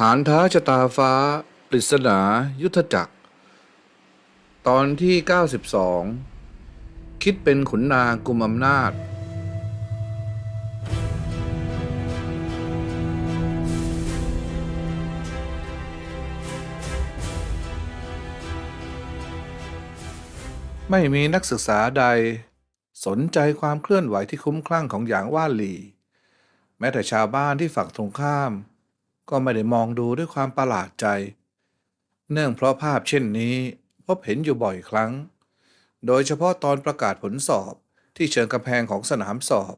หานท้าชะตาฟ้า ปริศนายุทธจักร ตอนที่ 92 คิดเป็นขุนนางกุมอำนาจ ไม่มีนักศึกษาใด สนใจความเคลื่อนไหวที่คุ้มคลั่งของหยางว่านหลี แม้แต่ชาวบ้านที่ฝั่งตรงข้าม ก็ไม่ได้มองดูด้วยความประหลาดใจ เนื่องเพราะภาพเช่นนี้พบเห็นอยู่บ่อยครั้ง โดยเฉพาะตอนประกาศผลสอบที่เชิงกำแพงของสนามสอบ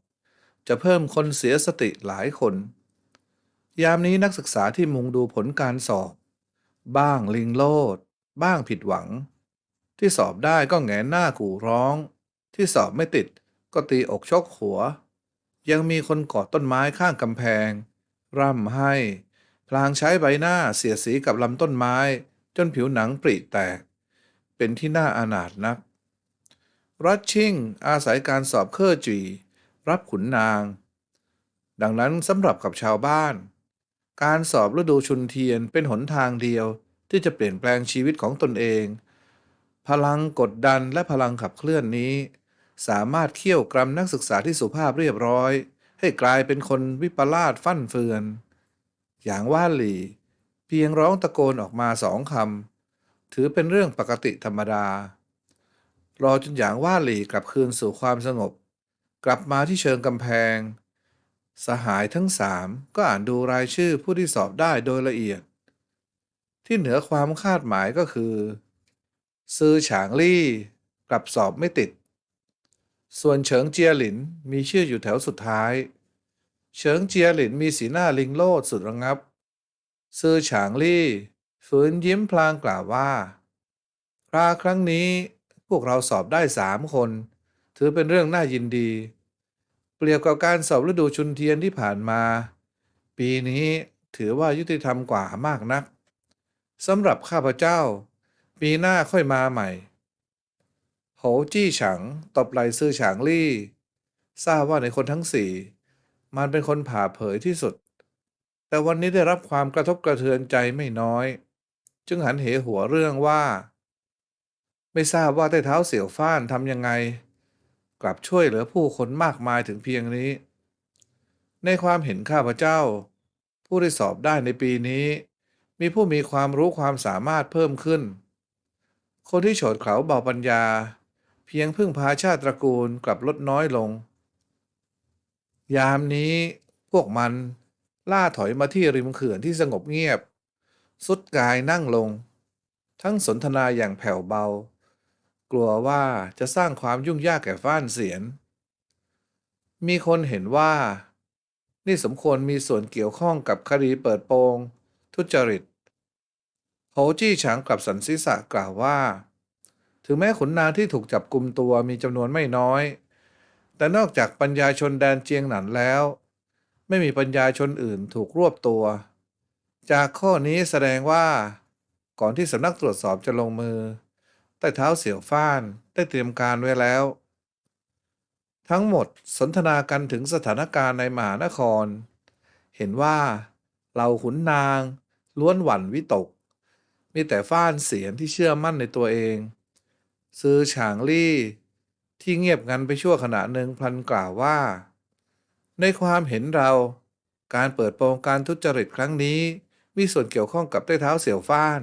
จะเพิ่มคนเสียสติหลายคน ยามนี้นักศึกษาที่มุงดูผลการสอบ บ้างลิงโลด บ้างผิดหวัง ที่สอบได้ก็แหงนหน้ากู่ร้อง ที่สอบไม่ติดก็ตีอกชกหัว ยังมีคนกอดต้นไม้ข้างกำแพง ร่ำให้ พลางใช้ใบหน้าเสียสีกับลำต้นไม้ จนผิวหนังปริแตก เป็นที่น่าอานาถนัก รัชชิงอาศัยการสอบเคอร์จี รับขุนนาง ดังนั้นสำหรับกับชาวบ้าน การสอบฤดูชุนเทียนเป็นหนทางเดียวที่จะเปลี่ยนแปลงชีวิตของตนเอง พลังกดดันและพลังขับเคลื่อนนี้ สามารถเคี่ยวกรำนักศึกษาที่สุภาพเรียบร้อย ให้กลายเป็นคนวิปลาสฟั่นเฟือน อย่างว่าหลีเพียงร้องตะโกนออกมาสองคำถือเป็นเรื่องปกติธรรมดา รอจนอย่างว่าหลีกลับคืนสู่ความสงบ กลับมาที่เชิงกำแพง สหายทั้งสามก็อ่านดูรายชื่อผู้ที่สอบได้โดยละเอียด ที่เหนือความคาดหมายก็คือ ซือฉางลี่กลับสอบไม่ติด ส่วนเฉิงเจียหลินมีชื่ออยู่แถวสุดท้าย เฉิงเจียหลินมีสีหน้าลิงโลดสุดระงับ ซื่อฉางลี่ ฝืนยิ้มพลางกล่าวว่าคราครั้งนี้พวกเราสอบได้สามคน ถือเป็นเรื่องน่ายินดี เปรียบกับการสอบฤดูชุนเทียนที่ผ่านมา ปีนี้ถือว่ายุติธรรมกว่ามากนักสำหรับข้าพเจ้า ปีหน้าค่อยมาใหม่โหจี้ฉังตบไหลซื่อฉางลี่ ทราบว่าในคนทั้งสี่ มันเป็นคนผ่าเผยที่สุด แต่วันนี้ได้รับความกระทบกระเทือนใจไม่น้อย จึงหันเหหัวเรื่องว่า ไม่ทราบว่าใต้เท้าเสี่ยวฟ้านทำยังไง กลับช่วยเหลือผู้คนมากมายถึงเพียงนี้ ในความเห็นข้าพเจ้า ผู้ได้สอบได้ในปีนี้ มีผู้มีความรู้ความสามารถเพิ่มขึ้น คนที่โฉดเขาเบาปัญญา เพียงพึ่งพาชาติตระกูลกลับลดน้อยลง ยามนี้พวกมันล่าถอยมาที่ริมเขื่อนที่สงบเงียบ สุดกายนั่งลง ทั้งสนทนาอย่างแผ่วเบา กลัวว่าจะสร้างความยุ่งยากแก่ฟ้านเสียน มีคนเห็นว่า นี่สมควรมีส่วนเกี่ยวข้องกับคดีเปิดโปง ทุจริตโหจี้ฉางกลับสันศีษะกล่าวว่า ถึงแม้ขุนนางที่ถูกจับกลุ่มตัวมีจำนวนไม่น้อย แต่นอกจากปัญญาชนแดนเจียงหนันแล้ว ไม่มีปัญญาชนอื่นถูกรวบตัว จากข้อนี้แสดงว่า ก่อนที่สำนักตรวจสอบจะลงมือ ใต้เท้าเสี่ยวฟ้านได้เตรียมการไว้แล้ว ทั้งหมดสนทนากันถึงสถานการณ์ในมหานคร เห็นว่าเหล่าขุนนางล้วนหวั่นวิตก มีแต่ฟ้านเสียนที่เชื่อมั่นในตัวเอง ซื้อฉางลี่ ที่เงียบงันไปชั่วขณะหนึ่งพลันกล่าวว่า ในความเห็นเราการเปิดโปงการทุจริตครั้งนี้ มีส่วนเกี่ยวข้องกับใต้เท้าเสี่ยวฟ้าน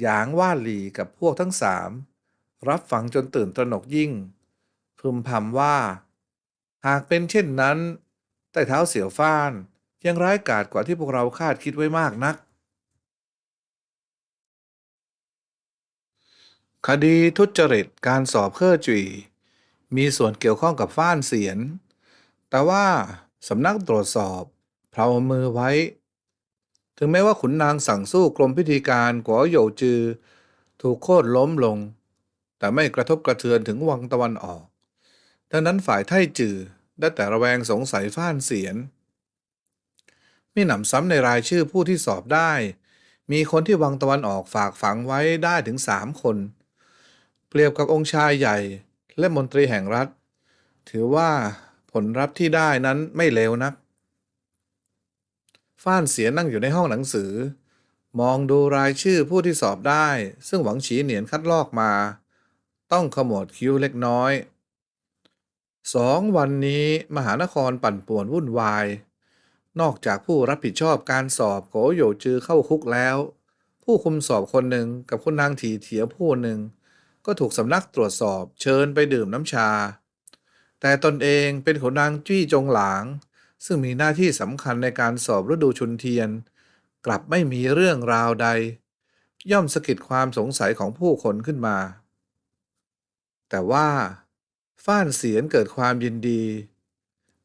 หยางว่าหลีกับพวกทั้งสามรับฟังจนตื่นตระหนกยิ่ง พึมพำว่า หากเป็นเช่นนั้นใต้เท้าเสี่ยวฟ้าน ยังร้ายกาจกว่าที่พวกเราคาดคิดไว้มากนัก คดีทุจริตการสอบเครื่อจุยมีส่วนเกี่ยวข้องกับฟ้านเสียน แต่ว่าสำนักตรวจสอบเพลามือไว้ ถึงแม้ว่าขุนนางสั่งสู้กรมพิธีการกัวโยจือ ถูกโค่นล้มลง แต่ไม่กระทบกระเทือนถึงวังตะวันออก ดังนั้นฝ่ายไทจือได้แต่ระแวงสงสัยฟ้านเสียน มีหนำซ้ำในรายชื่อผู้ที่สอบได้ มีคนที่วังตะวันออกฝากฝังไว้ได้ถึงสามคน เปรียบกับองค์ชายใหญ่ และมนตรีแห่งรัฐ ถือว่าผลลัพธ์ที่ได้นั้นไม่เลวนัก ฟ้านเสียนั่งอยู่ในห้องหนังสือ มองดูรายชื่อผู้ที่สอบได้ ซึ่งหวังฉีเหนียนคัดลอกมา ต้องขมวดคิ้วเล็กน้อยสองวันนี้มหานครปั่นป่วนวุ่นวาย นอกจากผู้รับผิดชอบการสอบโกโยจือเข้าคุกแล้ว ผู้คุมสอบคนหนึ่งกับคุณนางถีเถียผู้หนึ่ง ก็ถูกสำนักตรวจสอบเชิญไปดื่มน้ำชา แต่ตนเองเป็นขนนางจี้จงหลาง ซึ่งมีหน้าที่สำคัญในการสอบฤดูชุนเทียน กลับไม่มีเรื่องราวใด ย่อมสะกิดความสงสัยของผู้คนขึ้นมา แต่ว่าฟ้านเสียนเกิดความยินดี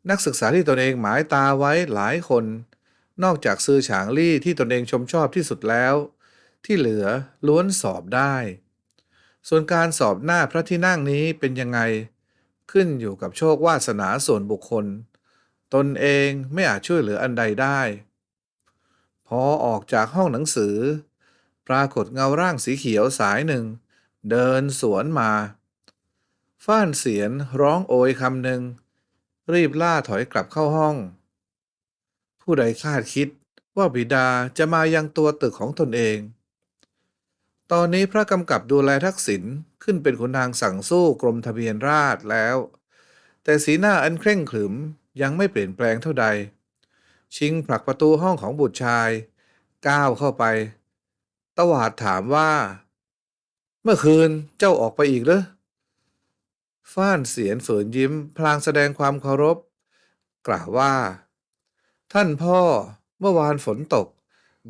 นักศึกษาที่ตนเองหมายตาไว้หลายคน นอกจากซือฉางลี่ที่ตนเองชมชอบที่สุดแล้ว ที่เหลือล้วนสอบได้ ส่วนการสอบหน้าพระที่นั่งนี้เป็นยังไง ขึ้นอยู่กับโชควาสนาส่วนบุคคล ตนเองไม่อาจช่วยเหลืออันใดได้ พอออกจากห้องหนังสือ ปรากฏเงาร่างสีเขียวสายหนึ่ง เดินสวนมา ฟ้านเสียนร้องโอยคำหนึ่ง รีบล่าถอยกลับเข้าห้อง ผู้ใดคาดคิดว่าบิดาจะมายังตัวตึกของตนเอง ตอนนี้พระกำกับดูแลทักษิณขึ้นเป็นขุนนางสั่งสู้กรมทะเบียนราษฎรแล้ว แต่สีหน้าอันเคร่งขรึมยังไม่เปลี่ยนแปลงเท่าใด ชิงผลักประตูห้องของบุตรชาย ก้าวเข้าไป ตวาดถามว่า เมื่อคืนเจ้าออกไปอีกหรือฟ้านเสียนฝืนยิ้ม พลางแสดงความเคารพ กล่าวว่า ท่านพ่อเมื่อวานฝนตก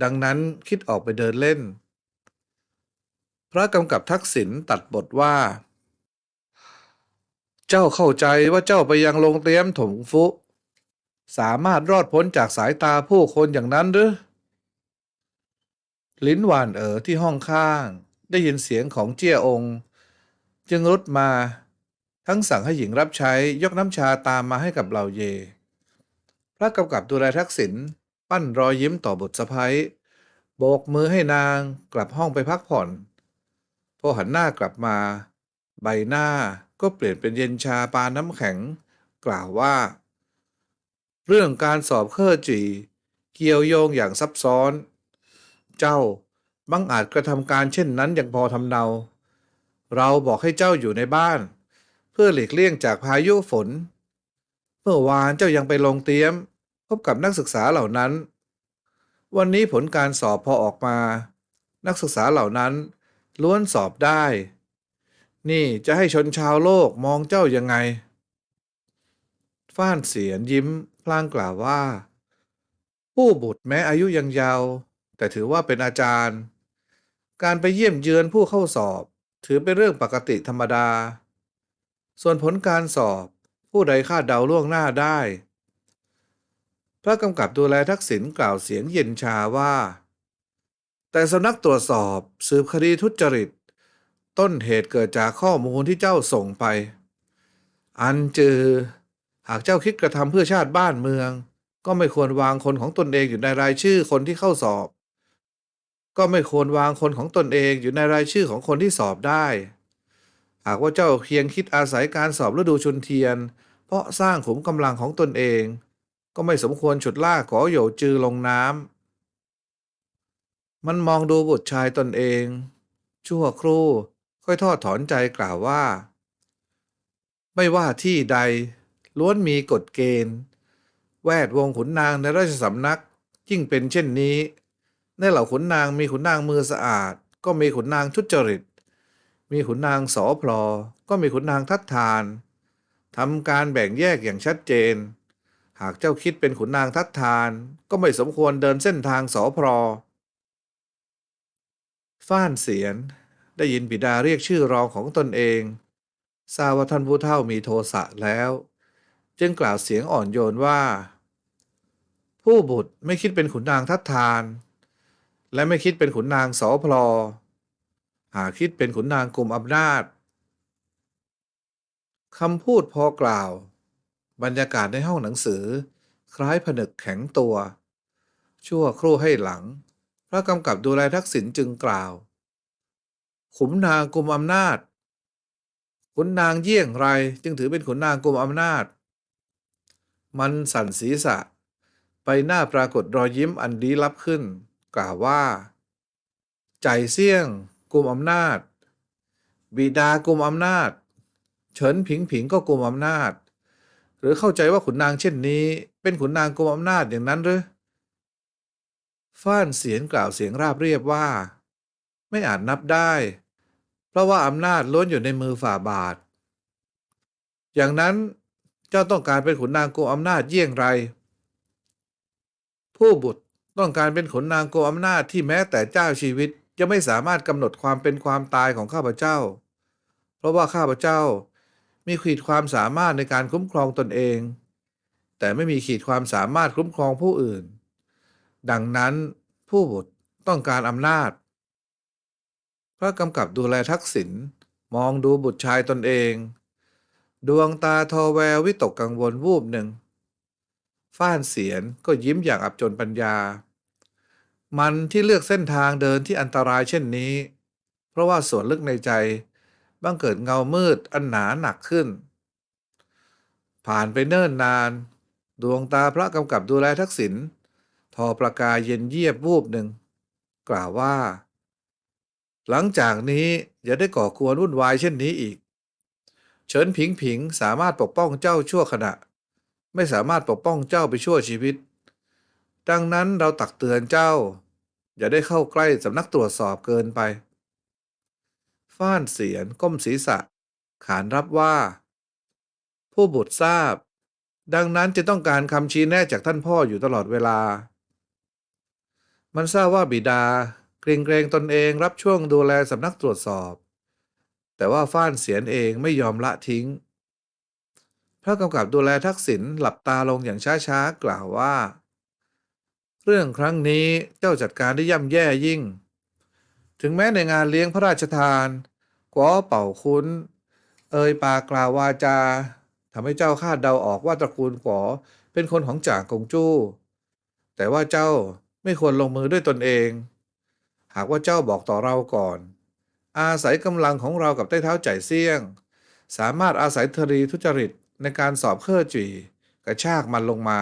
ดังนั้นคิดออกไปเดินเล่น พระกำกับทักษิณตัดบทว่า เจ้าเข้าใจว่าเจ้าไปยังโรงเตรียมถงฟุ สามารถรอดพ้นจากสายตาผู้คนอย่างนั้นหรือ ลิ้นหวานเอ๋อที่ห้องข้าง ได้ยินเสียงของเจี้ยองค์จึงรุดมาทั้งสั่งให้หญิงรับใช้ยกน้ำชาตามมาให้กับเหล่าเย พระกำกับดูแลทักษิณปั้นรอยยิ้มต่อบทสะพ้ยโบกมือให้นางกลับห้องไปพักผ่อน พอหันหน้ากลับมา ใบหน้าก็เปลี่ยนเป็นเย็นชาปานน้ำแข็ง กล่าวว่า เรื่องการสอบเคอจี เกี่ยวโยงอย่างซับซ้อน เจ้าบังอาจกระทำการเช่นนั้นอย่างพอทำเนา เราบอกให้เจ้าอยู่ในบ้าน เพื่อหลีกเลี่ยงจากพายุฝน เมื่อวานเจ้ายังไปลงเตรียม พบกับนักศึกษาเหล่านั้น วันนี้ผลการสอบพอออกมา นักศึกษาเหล่านั้น ล้วนสอบได้ นี่จะให้ชนชาวโลกมองเจ้ายังไง ฟ้านเสียนยิ้มพลางกล่าวว่า ผู้บุตรแม้อายุยังเยาว์แต่ถือว่าเป็นอาจารย์ การไปเยี่ยมเยือนผู้เข้าสอบ ถือเป็นเรื่องปกติธรรมดา ส่วนผลการสอบผู้ใดคาดเดาล่วงหน้าได้ พระกำกับดูแลทักษิณกล่าวเสียงเย็นชาว่า แต่สำนักตรวจสอบสืบคดีทุจริต ต้นเหตุเกิดจากข้อมูลที่เจ้าส่งไป อันจือ หากเจ้าคิดกระทำเพื่อชาติบ้านเมือง ก็ไม่ควรวางคนของตนเองอยู่ในรายชื่อคนที่เข้าสอบ ก็ไม่ควรวางคนของตนเองอยู่ในรายชื่อของคนที่สอบได้ หากว่าเจ้าเพียงคิดอาศัยการสอบฤดูชนเทียน เพราะสร้างขุมกำลังของตนเอง ก็ไม่สมควรฉุดลากขอโยจือลงน้ำ มันมองดูบุตรชายตนเอง ชั่วครู่ค่อยทอดถอนใจกล่าวว่า ไม่ว่าที่ใด ล้วนมีกฎเกณฑ์ แวดวงขุนนางในราชสำนักยิ่งเป็นเช่นนี้ ในเหล่าขุนนางมีขุนนางมือสะอาด ก็มีขุนนางทุจริต มีขุนนางสอพลอก็มีขุนนางทัดทานทำการแบ่งแยกอย่างชัดเจน หากเจ้าคิดเป็นขุนนางทัดทาน ก็ไม่สมควรเดินเส้นทางสอพลอ ฟ้านเสียน ได้ยินบิดาเรียกชื่อรองของตนเองทราบว่าท่านผู้เฒ่ามีโทสะแล้ว จึงกล่าวเสียงอ่อนโยนว่า ผู้บุตรไม่คิดเป็นขุนนางทัดทาน และไม่คิดเป็นขุนนางสอพลอ หากคิดเป็นขุนนางกลุ่มอำนาจคำพูดพอกล่าว บรรยากาศในห้องหนังสือ คล้ายผนึกแข็งตัว ชั่วครู่ให้หลัง พระกำกับดูแลทักษิณจึงกล่าว ขุนนางกลุ่มอำนาจ ขุนนางเยี่ยงไรจึงถือเป็นขุนนางกลุ่มอำนาจ มันสั่นศีรษะใบหน้าปรากฏรอยยิ้มอันลี้ลับขึ้น กล่าวว่าใจเสี่ยงกลุ่มอำนาจ บิดากลุ่มอำนาจ เฉินผิงผิงก็กลุ่มอำนาจ หรือเข้าใจว่าขุนนางเช่นนี้ เป็นขุนนางกลุ่มอำนาจอย่างนั้นหรือ ฟ้านเสียนกล่าวเสียงราบเรียบว่า ไม่อาจนับได้ เพราะว่าอำนาจล้วนอยู่ในมือฝ่าบาท อย่างนั้นเจ้าต้องการเป็นขุนนางโกอำนาจเยี่ยงไร ผู้บุตรต้องการเป็นขุนนางโกอำนาจที่แม้แต่เจ้าชีวิตจะไม่สามารถกำหนดความเป็นความตายของข้าพเจ้า เพราะว่าข้าพเจ้ามีขีดความสามารถในการคุ้มครองตนเอง แต่ไม่มีขีดความสามารถคุ้มครองผู้อื่น ดังนั้นผู้บุตรต้องการอำนาจ พระกำกับดูแลทักษิณมองดูบุตรชายตนเอง ดวงตาทอแวววิตกกังวลวูบหนึ่ง ฟ้านเสียนก็ยิ้มอย่างอับจนปัญญา มันที่เลือกเส้นทางเดินที่อันตรายเช่นนี้ เพราะว่าส่วนลึกในใจบังเกิดเงามืดอันหนาหนักขึ้น ผ่านไปเนิ่นนาน ดวงตาพระกำกับดูแลทักษิณ ทอประกายเย็นเยียบวูบหนึ่ง กล่าวว่า หลังจากนี้อย่าได้ก่อกวนวุ่นวายเช่นนี้อีก เฉินผิงผิงสามารถปกป้องเจ้าชั่วขณะ ไม่สามารถปกป้องเจ้าไปชั่วชีวิต ดังนั้นเราตักเตือนเจ้า อย่าได้เข้าใกล้สำนักตรวจสอบเกินไป ฟ้านเสียนก้มศีรษะ ขานรับว่า ผู้บุตรทราบ ดังนั้นจะต้องการคำชี้แนะจากท่านพ่ออยู่ตลอดเวลา มันทราบว่าบิดาเกรงเกรงตนเองรับช่วงดูแลสำนักตรวจสอบ แต่ว่าฟ้านเสียนเองไม่ยอมละทิ้ง พระกำกับดูแลทักษิณหลับตาลงอย่างช้าๆ กล่าวว่า เรื่องครั้งนี้เจ้าจัดการได้ย่ำแย่ยิ่ง ถึงแม้ในงานเลี้ยงพระราชทานกัวเป่าคุ้น เอ่ยปากกล่าววาจาทำให้เจ้าคาดเดาออกว่าตระกูลกัวเป็นคนของจ่างกงจู้ แต่ว่าเจ้า ไม่ควรลงมือด้วยตนเอง หากว่าเจ้าบอกต่อเราก่อน อาศัยกำลังของเรากับใต้เท้าใจเสี่ยง สามารถอาศัยทรีทุจริตในการสอบเครื่องจีกระชากมันลงมา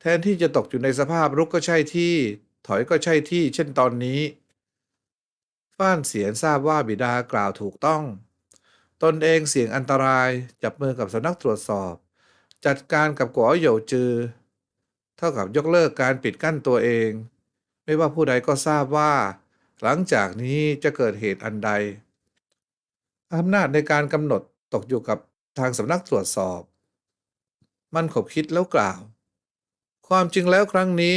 แทนที่จะตกอยู่ในสภาพรุกก็ใช่ที่ ถอยก็ใช่ที่ เช่นตอนนี้ ฟ้านเสียนทราบว่าบิดากล่าวถูกต้อง ตนเองเสี่ยงอันตรายจับมือกับสำนักตรวจสอบ จัดการกับกัวเหยวจือ เท่ากับยกเลิกการปิดกั้นตัวเอง ไม่ว่าผู้ใดก็ทราบว่า หลังจากนี้จะเกิดเหตุอันใดอำนาจในการกำหนดตกอยู่กับทางสำนักตรวจสอบ มันขบคิดแล้วกล่าว ความจริงแล้วครั้งนี้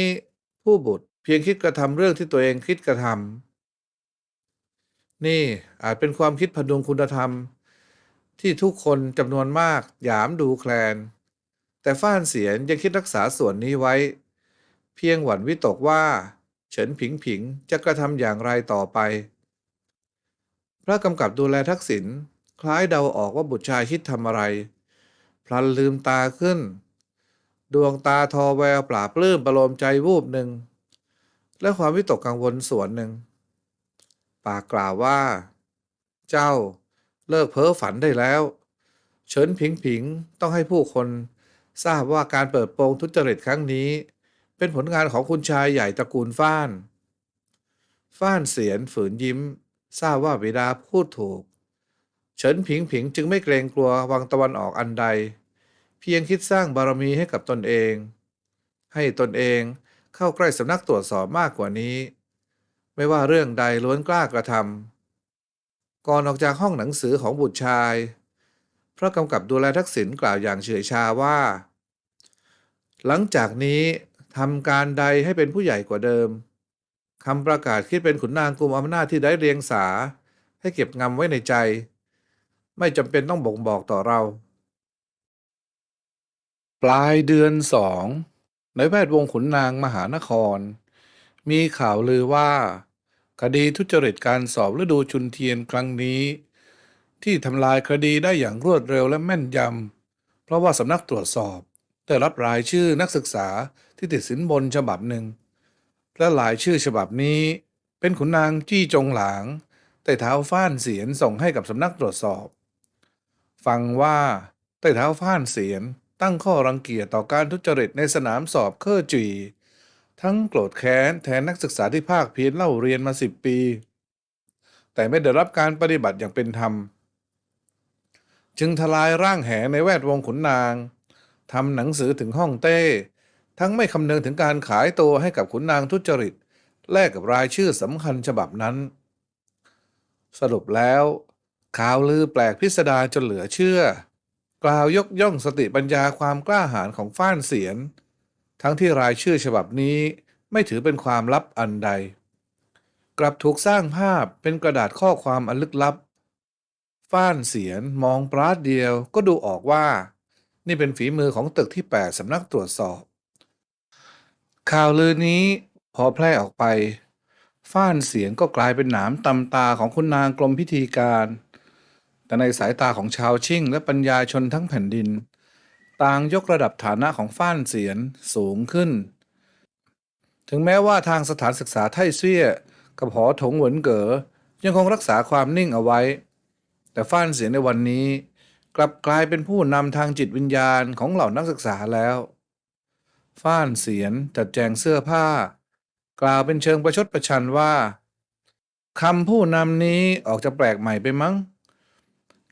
ผู้บุตรเพียงคิดกระทำเรื่องที่ตัวเองคิดกระทำนี่อาจเป็นความคิดพดุงคุณธรรม ที่ทุกคนจำนวนมากหยามดูแคลน แต่ฟ้านเสียนยังคิดรักษาส่วนนี้ไว้ เพียงหวั่นวิตกว่า เฉินผิงผิงจะกระทำอย่างไรต่อไป พระกำกับดูแลทักษิณคล้ายเดาออกว่าบุตรชายคิดทำอะไร พลันลืมตาขึ้น ดวงตาทอแววปราบปลื้มประโลมใจวูบหนึ่ง และความวิตกกังวลส่วนหนึ่ง ปากกล่าวว่า เจ้าเลิกเพ้อฝันได้แล้ว เฉินผิงผิงต้องให้ผู้คน ทราบว่าการเปิดโปงทุจริตครั้งนี้ เป็นผลงานของคุณชายใหญ่ตระกูลฟ้าน ฟ้านเสียนฝืนยิ้ม ทราบว่าบิดาพูดถูก เฉินผิงผิงจึงไม่เกรงกลัววังตะวันออกอันใด เพียงคิดสร้างบารมีให้กับตนเอง ให้ตนเองเข้าใกล้สำนักตรวจสอบมากกว่านี้ ไม่ว่าเรื่องใดล้วนกล้ากระทำก่อนออกจากห้องหนังสือของบุตรชาย พระกำกับดูแลทักษิณกล่าวอย่างเฉยชาว่า หลังจากนี้ทำการใดให้เป็นผู้ใหญ่กว่าเดิมคำประกาศคิดเป็นขุนนางกลุ่มอำนาจที่ได้เรียงสา ให้เก็บงำไว้ในใจ ไม่จำเป็นต้องบ่งบอกต่อเรา ปลายเดือนสองในแวดวงขุนนางมหานคร มีข่าวลือว่า คดีทุจริตการสอบฤดูชุนเทียนครั้งนี้ ที่ทำลายคดีได้อย่างรวดเร็วและแม่นยำ เพราะว่าสำนักตรวจสอบได้รับรายชื่อนักศึกษาที่ติดสินบนฉบับหนึ่ง และรายชื่อฉบับนี้ เป็นขุนนางจี้จงหลาง แต่เท้าฟ้านเสียนส่งให้กับสำนักตรวจสอบ ฟังว่าใต้เท้าฟ้านเสียนตั้งข้อรังเกียจต่อการทุจริตในสนามสอบเคอจีทั้งโกรธแค้นแทนนักศึกษาที่ภาคเพียรเล่าเรียนมาสิบปี แต่ไม่ได้รับการปฏิบัติอย่างเป็นธรรม จึงทลายร่างแหในแวดวงขุนนางทำหนังสือถึงห้องเต้ ทั้งไม่คำนึงถึงการขายตัวให้กับขุนนางทุจริต แลกกับรายชื่อสำคัญฉบับนั้น สรุปแล้วข่าวลือแปลกพิสดารจนเหลือเชื่อ กล่าวยกย่องสติปัญญาความกล้าหาญของฟ้านเสียน ทั้งที่รายชื่อฉบับนี้ไม่ถือเป็นความลับอันใด กลับถูกสร้างภาพเป็นกระดาษข้อความอันลึกลับ ฟ้านเสียนมองปราดเดียวก็ดูออกว่า นี่เป็นฝีมือของตึกที่8สำนักตรวจสอบ ข่าวลือนี้พอแพร่ออกไป ฟ้านเสียงก็กลายเป็นหนามตำตาของคุณนางกรมพิธีการ แต่ในสายตาของชาวชิ่งและปัญญาชนทั้งแผ่นดิน ต่างยกระดับฐานะของฟ้านเสียนสูงขึ้น ถึงแม้ว่าทางสถานศึกษาไทเซี่ยกับหอถงเหวินเก๋อยังคงรักษาความนิ่งเอาไว้ แต่ฟ้านเสียนในวันนี้ กลับกลายเป็นผู้นำทางจิตวิญญาณของเหล่านักศึกษาแล้ว ฟ้านเสียนจัดแจงเสื้อผ้า กล่าวเป็นเชิงประชดประชันว่าคำผู้นำนี้ออกจะแปลกใหม่ไปมั้ง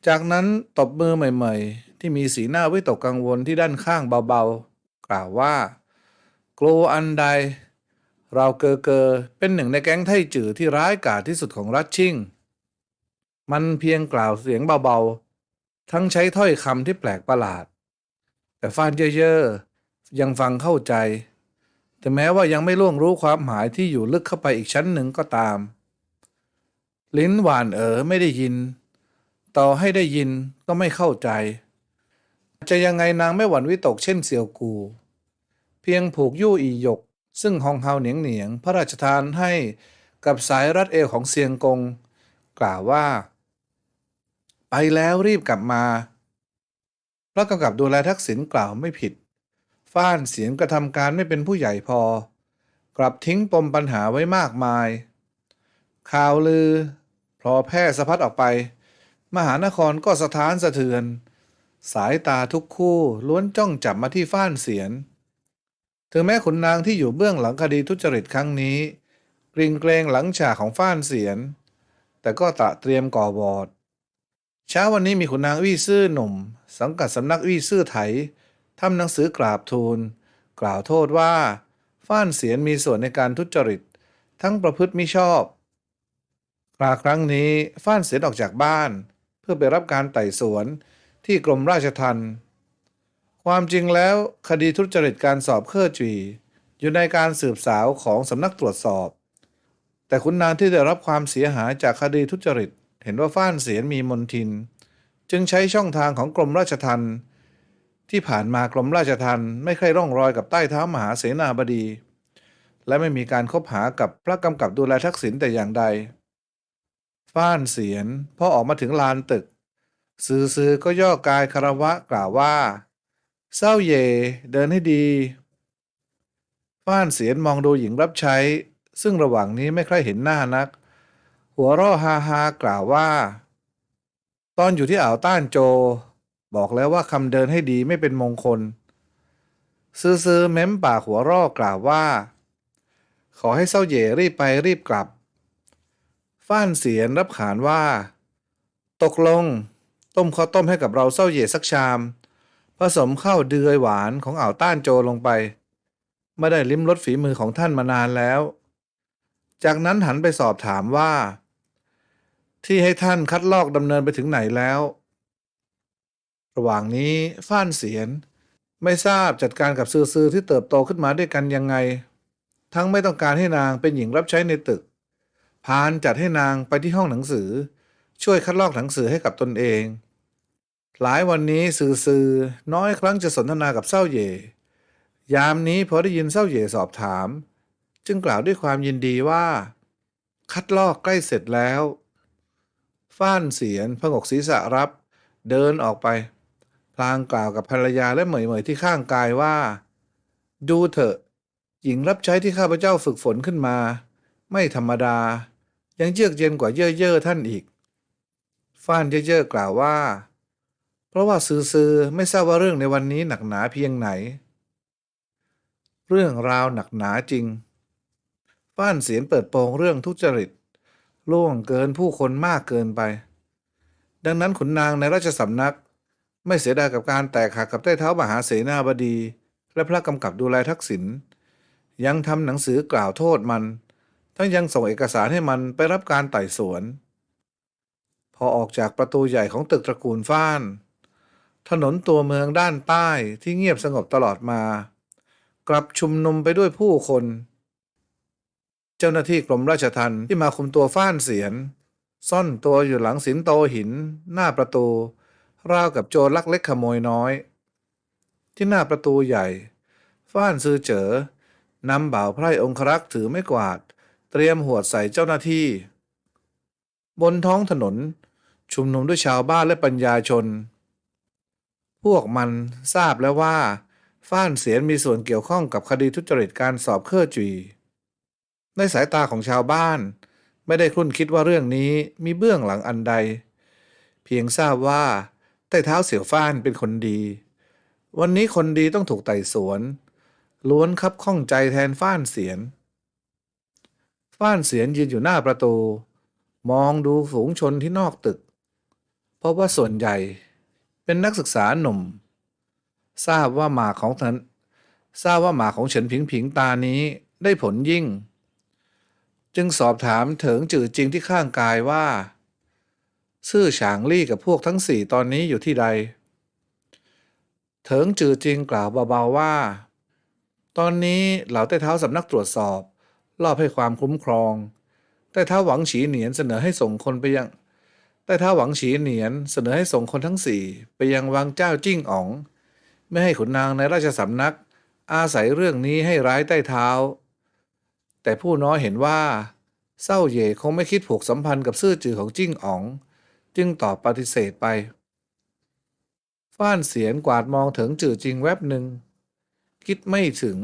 จากนั้นตบมือใหม่ๆ ที่มีสีหน้าวิตกกังวลที่ด้านข้างเบาๆ กล่าวว่า กลัวอันใด เราเกอเกอเป็นหนึ่งในแก๊งไทจือที่ร้ายกาจที่สุดของรัชชิ่ง มันเพียงกล่าวเสียงเบาๆ ทั้งใช้ถ้อยคำที่แปลกประหลาด แต่ฟานเยอๆยังฟังเข้าใจ แต่แม้ว่ายังไม่ล่วงรู้ความหมายที่อยู่ลึกเข้าไปอีกชั้นหนึ่งก็ตาม ลิ้นหวานเอ๋อไม่ได้ยิน ต่อให้ได้ยินก็ไม่เข้าใจ จะยังไงนางไม่หวั่นวิตกเช่นเสี่ยวกู เพียงผูกยู่อีหยก ซึ่งฮองเฮาเหนียงเหนียงพระราชทานให้กับสายรัดเอวของเซียงกง กล่าวว่า ไปแล้วรีบกลับมาพระกำกับดูแลทักษิณกล่าวไม่ผิด ฟ้านเสียงกระทำการไม่เป็นผู้ใหญ่พอ กลับทิ้งปมปัญหาไว้มากมาย ข่าวลือ พอแพร่สะพัดออกไป มหานครก็สะท้านสะเทือน สายตาทุกคู่ล้วนจ้องจับมาที่ฟ้านเสียน ถึงแม้ขุนนางที่อยู่เบื้องหลังคดีทุจริตครั้งนี้กริงเกรงหลังฉากของฟ้านเสียน แต่ก็ตระเตรียมก่อบอด เช้าวันนี้มีขุนนางวี่ซื่อหนุ่ม สังกัดสำนักวี่ซื่อไถทำหนังสือกราบทูล กล่าวโทษว่าฟ้านเสียนมีส่วนในการทุจริต ทั้งประพฤติมิชอบคราครั้งนี้ฟ้านเสียนออกจากบ้าน เพื่อไปรับการไต่สวนที่กรมราชทัณฑ์ความจริงแล้วคดีทุจริตการสอบเครื่อจีอยู่ในการสืบสาวของสำนักตรวจสอบ แต่คุณนางที่ได้รับความเสียหายจากคดีทุจริต เห็นว่าฟ้านเสียนมีมนทิน จึงใช้ช่องทางของกรมราชทัณฑ์ที่ผ่านมากรมราชทัณฑ์ไม่เคยร่องรอยกับใต้เท้ามหาเสนาบดี และไม่มีการคบหากับพระกำกับดูแลทักษิณแต่อย่างใด ฟ้านเสียนพอออกมาถึงลานตึก ซื่อๆก็ย่อกายคารวะกล่าวว่า เศร้าเย่เดินให้ดีฟ้านเสียนมองดูหญิงรับใช้ ซึ่งระหว่างนี้ไม่ใครเห็นหน้านัก หัวเร่อฮาฮากล่าวว่า ตอนอยู่ที่อ่าวต้านโจ บอกแล้วว่าคำเดินให้ดีไม่เป็นมงคล ซื่อๆเม้มปากหัวร่อกล่าวว่า ขอให้เศร้าเย่รีบไปรีบกลับ ฟ้านเสียนรับขานว่า ตกลง ต้มข้าวต้มให้กับเราเศร้าเย่สักชาม ผสมข้าวเดือยหวานของอ่าวต้านโจลงไปไม่ได้ลิ้มรสฝีมือของท่านมานานแล้ว จากนั้นหันไปสอบถามว่า ที่ให้ท่านคัดลอกดำเนินไปถึงไหนแล้ว ระหว่างนี้ฟ้านเสียน ไม่ทราบจัดการกับซื่อๆที่เติบโตขึ้นมาด้วยกันยังไง ทั้งไม่ต้องการให้นางเป็นหญิงรับใช้ในตึก พานจัดให้นางไปที่ห้องหนังสือ ช่วยคัดลอกหนังสือให้กับตนเอง หลายวันนี้ซื่อๆน้อยครั้งจะสนทนากับเศร้าเย่ยามนี้พอได้ยินเศร้าเย่สอบถาม จึงกล่าวด้วยความยินดีว่า คัดลอกใกล้เสร็จแล้ว ฟ้านเสียนพงกศีรษะรับ เดินออกไป พลางกล่าวกับภรรยาและเหมยเหมยที่ข้างกายว่า ดูเถอะ หญิงรับใช้ที่ข้าพเจ้าฝึกฝนขึ้นมา ไม่ธรรมดา ยังเยือกเย็นกว่าเย่อเย่อท่านอีก ฟ้านเย่อเย่อกล่าวว่า เพราะว่าซื่อๆไม่ทราบว่าเรื่องในวันนี้หนักหนาเพียงไหน เรื่องราวหนักหนาจริง ฟ้านเสียนเปิดโปงเรื่องทุจริต ล่วงเกินผู้คนมากเกินไป ดังนั้นขุนนางในราชสำนัก ไม่เสียดายกับการแตกหักกับใต้เท้ามหาเสนาบดี และพระกำกับดูแลทักษิณยังทำหนังสือกล่าวโทษมัน ทั้งยังส่งเอกสารให้มันไปรับการไต่สวน พอออกจากประตูใหญ่ของตึกตระกูลฟ้าน ถนนตัวเมืองด้านใต้ที่เงียบสงบตลอดมา กลับชุมนุมไปด้วยผู้คน เจ้าหน้าที่กรมราชทัณฑ์ที่มาคุมตัวฟ้านเสียน ซ่อนตัวอยู่หลังสินโตหิน หน้าประตู ราวกับโจรลักเล็กขโมยน้อย ที่หน้าประตูใหญ่ ฟ้านซือเจ๋อนำบ่าวไพร่องครักษ์ถือไม่กวาด เตรียมหวดใส่เจ้าหน้าที่ บนท้องถนน ชุมนุมด้วยชาวบ้านและปัญญาชน พวกมันทราบแล้วว่า ฟ้านเสียนมีส่วนเกี่ยวข้องกับคดีทุจริตการสอบเครื่อจุย ในสายตาของชาวบ้าน ไม่ได้ครุ่นคิดว่าเรื่องนี้มีเบื้องหลังอันใด เพียงทราบว่าใต้เท้าเสี่ยวฟ้านเป็นคนดี วันนี้คนดีต้องถูกไต่สวน ล้วนคับข้องใจแทนฟ้านเสียน ฟ้านเสียนยืนอยู่หน้าประตู มองดูฝูงชนที่นอกตึก เพราะว่าส่วนใหญ่เป็นนักศึกษาหนุ่ม ทราบว่าหมากของท่านทราบว่าหมากของเฉินผิงผิงตานี้ได้ผลยิ่ง จึงสอบถามเถิงจือจริงที่ข้างกายว่า ซื่อฉางลี่กับพวกทั้งสี่ตอนนี้อยู่ที่ใด เถิงจือจริงกล่าวเบาๆว่า ตอนนี้เหล่าใต้เท้าสำนักตรวจสอบรอบให้ความคุ้มครองใต้เท้าหวังฉีเหนียนเสนอให้ส่งคนไปยังใต้เท้าหวังฉีเหนียนเสนอให้ส่งคนทั้งสี่ไปยังวังเจ้าจิ้งอ๋อง ไม่ให้ขุนนางในราชสำนัก อาศัยเรื่องนี้ให้ร้ายใต้เท้า แต่ผู้น้อยเห็นว่าเศร้าเย่คงไม่คิดผูกสัมพันธ์กับซื่อจือของจิ้งอ๋อง จึงตอบปฏิเสธไป ฟ้านเสียนกวาดมองถึงจือจริงแวบหนึ่ง คิดไม่ถึง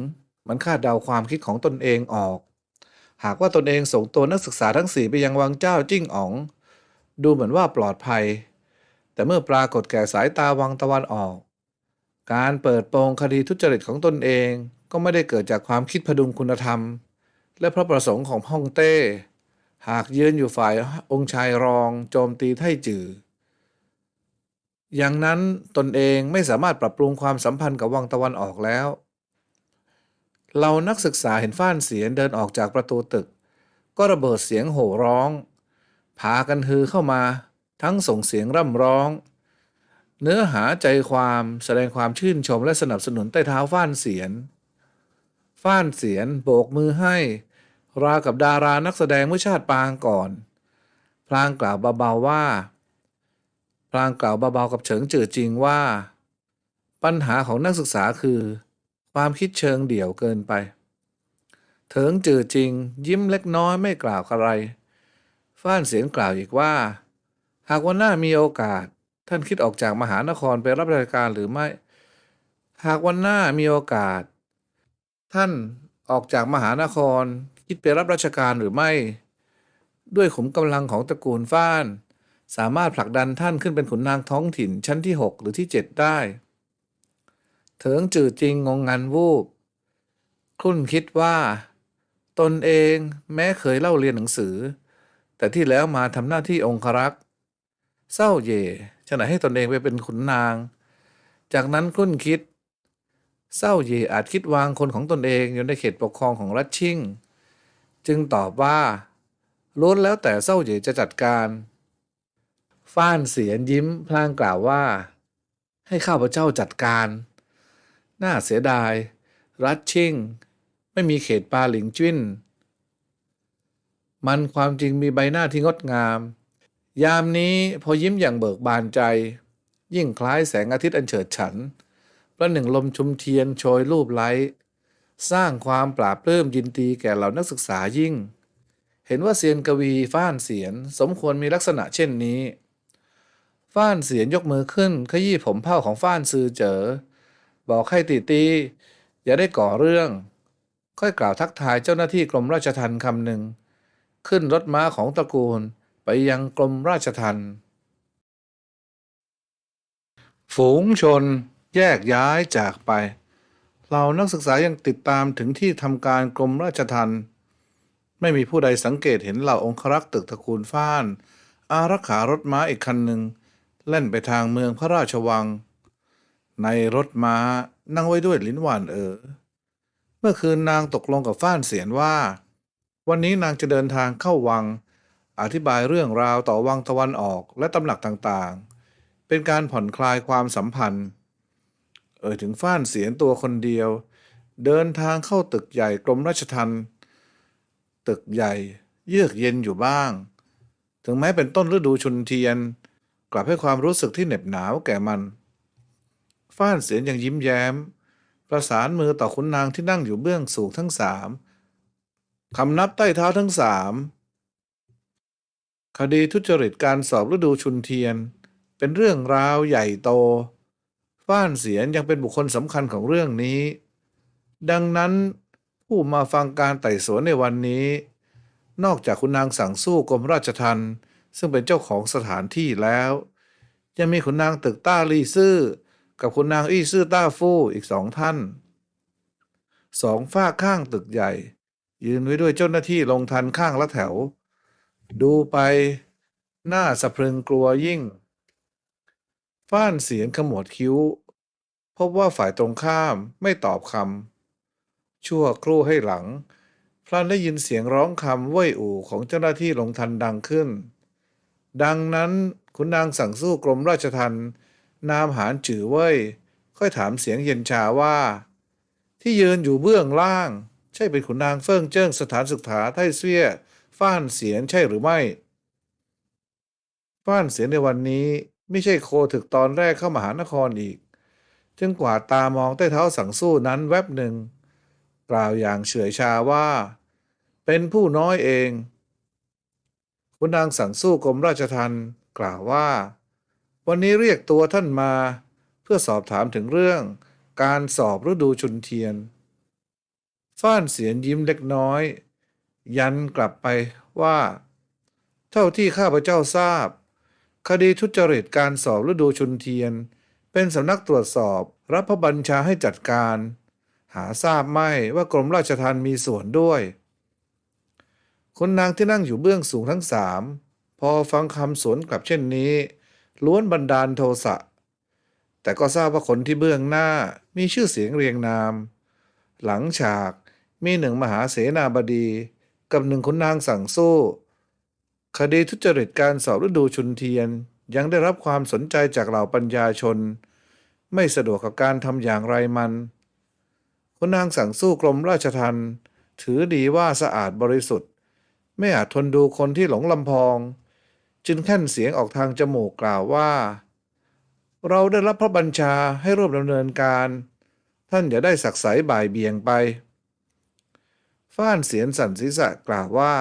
มันคาดเดาความคิดของตนเองออก หากว่าตนเองส่งตัวนักศึกษาทั้งสี่ไปยังวังเจ้าจิ้งอ๋อง ดูเหมือนว่าปลอดภัย แต่เมื่อปรากฏแก่สายตาวังตะวันออก การเปิดโปงคดีทุจริตของตนเองก็ไม่ได้เกิดจากความคิดพดุงคุณธรรม และพระประสงค์ของฮ่องเต้ หากยืนอยู่ฝ่ายองค์ชายรองโจมตีไท่จือ อย่างนั้นตนเองไม่สามารถปรับปรุงความสัมพันธ์กับวังตะวันออกแล้วเรานักศึกษาเห็นฟ้านเสียนเดินออกจากประตูตึก ก็ระเบิดเสียงโห่ร้อง พากันฮือเข้ามา ทั้งส่งเสียงร่ำร้อง เนื้อหาใจความแสดงความชื่นชมและสนับสนุนใต้เท้าฟ้านเสียน ฟ้านเสียนโบกมือให้ ราวกับดารานักแสดงเมื่อชาติปางก่อน พลางกล่าวเบาๆว่า พลางกล่าวเบาๆกับเฉิงจือจริงว่า ปัญหาของนักศึกษาคือ ความคิดเชิงเดี่ยวเกินไป เถิงจือจริง ยิ้มเล็กน้อยไม่กล่าวอะไร ฟ้านเสียงกล่าวอีกว่า หากวันหน้ามีโอกาส ท่านคิดออกจากมหานครไปรับราชการหรือไม่ หากวันหน้ามีโอกาส ท่านออกจากมหานคร คิดไปรับราชการหรือไม่ ด้วยขุมกำลังของตระกูลฟ้าน สามารถผลักดันท่านขึ้นเป็นขุนนางท้องถิ่นชั้นที่ 6 หรือที่ 7 ได้ เถิงจื่อจริงงงงันวูบครุ่นคิดว่า ตนเองแม้เคยเล่าเรียนหนังสือ แต่ที่แล้วมาทำหน้าที่องครักษ์เศร้าเย่จะไหนให้ตนเองไปเป็นขุนนาง จากนั้นครุ่นคิดเศร้าเย่อาจคิดวางคนของตนเองอยู่ในเขตปกครองของรัชชิ่ง จึงตอบว่าล้วนแล้วแต่เศร้าเย่จะจัดการฟ้านเสียนยิ้มพลางกล่าวว่า ให้ข้าพเจ้าจัดการ น่าเสียดาย รัชชิ่ง ไม่มีเขตปาหลิงจิ้น มันความจริงมีใบหน้าที่งดงาม ยามนี้พอยิ้มอย่างเบิกบานใจ ยิ่งคล้ายแสงอาทิตย์อันเฉิดฉันประหนึ่งลมชุมเทียนโชยรูปไล้ สร้างความปราบปลื้มยินดีแก่เหล่านักศึกษายิ่ง เห็นว่าเซียนกวีฟ้านเสียนสมควรมีลักษณะเช่นนี้ ฟ้านเสียนยกมือขึ้นขยี้ผมเผ้าของฟ้านซือเจอ บอกให้ตีตี อย่าได้ก่อเรื่อง ค่อยกล่าวทักทายเจ้าหน้าที่กรมราชทัณฑ์คำหนึ่ง ขึ้นรถม้าของตระกูลไปยังกรมราชทัณฑ์ฝูงชนแยกย้ายจากไป เรานักศึกษายังติดตามถึงที่ทำการกรมราชทัณฑ์ไม่มีผู้ใดสังเกตเห็นเหล่าองครักษ์ตึกตระกูลฟ้าน อารักขารถม้าอีกคันหนึ่งแล่นไปทางเมืองพระราชวัง ในรถม้านั่งไว้ด้วยลิ้นหวานเออ เมื่อคืนนางตกลงกับฟ้านเสียนว่า วันนี้นางจะเดินทางเข้าวัง อธิบายเรื่องราวต่อวังตะวันออกและตำหนักต่างๆ เป็นการผ่อนคลายความสัมพันธ์ เอ่ยถึงฟ้านเสียนตัวคนเดียว เดินทางเข้าตึกใหญ่กรมราชทัณฑ์ตึกใหญ่ เยือกเย็นอยู่บ้าง ถึงแม้เป็นต้นฤดูชุนเทียน กลับให้ความรู้สึกที่เหน็บหนาวแก่มันฟ้านเสียนยังยิ้มแย้ม ประสานมือต่อขุนนางที่นั่งอยู่เบื้องสูงทั้งสามคำนับใต้เท้าทั้งสามคดีทุจริตการสอบฤดูชุนเทียน เป็นเรื่องราวใหญ่โต ฟ้านเสียนยังเป็นบุคคลสำคัญของเรื่องนี้ ดังนั้นผู้มาฟังการไต่สวนในวันนี้ นอกจากคุณนางสั่งสู้กรมราชทัณฑ์ซึ่งเป็นเจ้าของสถานที่แล้ว ยังมีคุณนางตึกต้าลีซื่อ กับคุณนางอี้ซื่อต้าฟู่อีกสองท่านสองฝ้าข้างตึกใหญ่ ยืนไว้ด้วยเจ้าหน้าที่ลงทันข้างละแถว ดูไปหน้าสะพรึงกลัวยิ่ง ฟ้านเสียงขมวดคิ้ว พบว่าฝ่ายตรงข้ามไม่ตอบคำ ชั่วครู่ให้หลัง พลันได้ยินเสียงร้องคำว่ยอู่ของเจ้าหน้าที่ลงทันดังขึ้น ดังนั้นคุณนางสั่งสู้กรมราชทัณฑ์นามหานจือเว่ยค่อยถามเสียงเย็นชาว่า ที่ยืนอยู่เบื้องล่าง ใช่เป็นขุนนางเฟิ่งเจิ้งสถานศึกษาไต้เซียฟ้านเสียนใช่หรือไม่ ฟ้านเสียนในวันนี้ ไม่ใช่โคถึกตอนแรกเข้ามหานครอีก จึงกวาดตามองใต้เท้าสังสู้นั้นแวบหนึ่ง กล่าวอย่างเฉื่อยชาว่า เป็นผู้น้อยเองคุณนางสังสู้กรมราชทัณฑ์กล่าวว่า วันนี้เรียกตัวท่านมา เพื่อสอบถามถึงเรื่อง การสอบฤดูชุนเทียน ฟ้านเสียนยิ้มเล็กน้อย ยันกลับไปว่า เท่าที่ข้าพเจ้าทราบ คดีทุจริตการสอบฤดูชุนเทียน เป็นสำนักตรวจสอบ รับพระบัญชาให้จัดการ หาทราบไม่ว่ากรมราชทัณฑ์มีส่วนด้วยคนนางที่นั่งอยู่เบื้องสูงทั้งสามพอฟังคำสวนกลับเช่นนี้ ล้วนบันดาลโทสะ แต่ก็ทราบว่าคนที่เบื้องหน้ามีชื่อเสียงเรียงนาม หลังฉากมีหนึ่งมหาเสนาบดี กับหนึ่งขุนนางสั่งสู้ คดีทุจริตการสอบฤดูชุนเทียนยังได้รับความสนใจจากเหล่าปัญญาชน ไม่สะดวกกับการทำอย่างไรมันขุนนางสั่งสู้กรมราชทัณฑ์ถือดีว่าสะอาดบริสุทธิ์ ไม่อาจทนดูคนที่หลงลำพอง จึงแค่นเสียงออกทางจมูกกล่าวว่า เราได้รับพระบัญชาให้ร่วมดำเนินการ ท่านอย่าได้สักใสบ่ายเบี่ยงไป ฟ้านเสียนสันศีรษะกล่าวว่า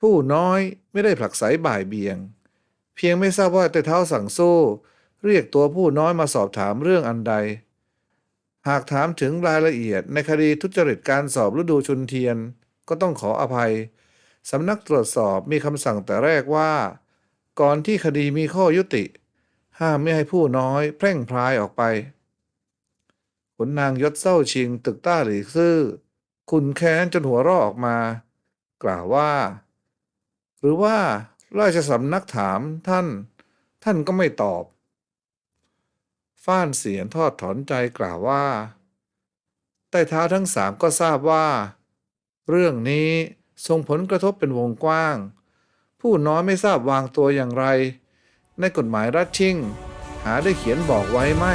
ผู้น้อยไม่ได้ผลักไสบ่ายเบียง เพียงไม่ทราบว่าแต่เท้าสั่งสู้เรียกตัวผู้น้อยมาสอบถามเรื่องอันใด หากถามถึงรายละเอียดในคดีทุจริตการสอบฤดูชุนเทียน ก็ต้องขออภัย สำนักตรวจสอบมีคำสั่งแต่แรกว่า ก่อนที่คดีมีข้อยุติ ห้ามไม่ให้ผู้น้อยแพร่งพรายออกไปขุนนางยศเศร้าชิงตึกต้าหลีซื่อ คุณแค้นจนหัวราะออกมา กล่าวว่า หรือว่าราชสำนักถามท่าน ท่านก็ไม่ตอบ ฟ้านเสียนทอดถอนใจกล่าวว่า ใต้เท้าทั้งสามก็ทราบว่า เรื่องนี้ส่งผลกระทบเป็นวงกว้าง ผู้น้อยไม่ทราบวางตัวอย่างไร ในกฎหมายรัฐชิง หาได้เขียนบอกไว้ไม่